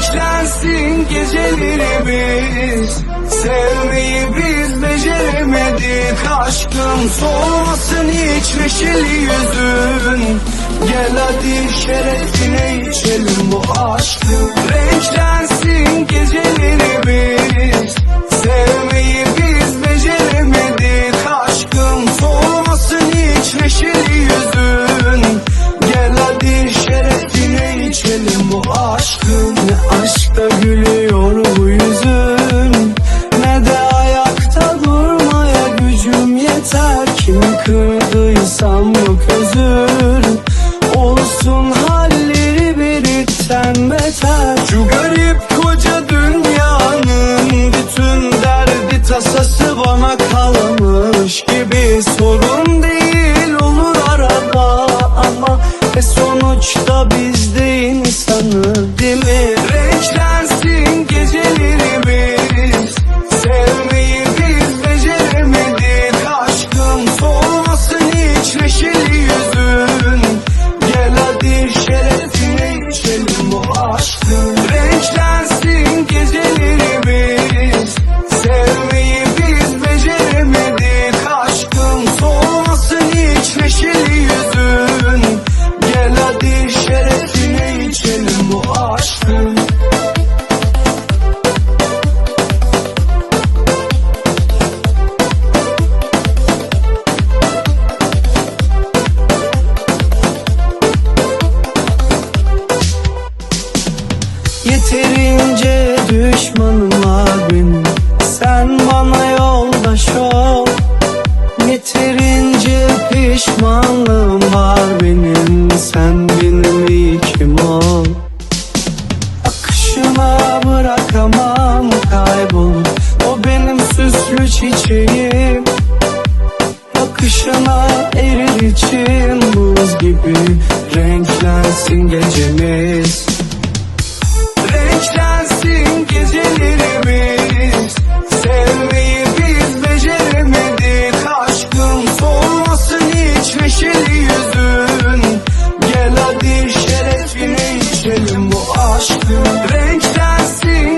renklensin gecelerimiz. Sevmeyi biz beceremedik Aşkım soğumasın hiç neşeli yüzün. Gel hadi şerefine içelim bu aşkı. Kim kırdıysam yok özür Olsun halleri birikten beter. Şu garip koca dünyanın Bütün derdi tasası bana kalmış gibi Sorun değil. Yeterince düşmanım var benim. Sen bana yoldaş ol. Yeterince pişmanlığım var benim. Sen benim ilkim ol. Akışına bırakamam kaybolup. O benim süslü çiçeğim. Renk sensin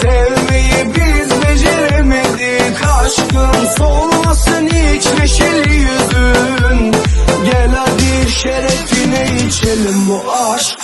Sevmeyi biz beceremedik. Aşkın solmasın hiç neşeli Gel hadi şerefine içelim bu aşk.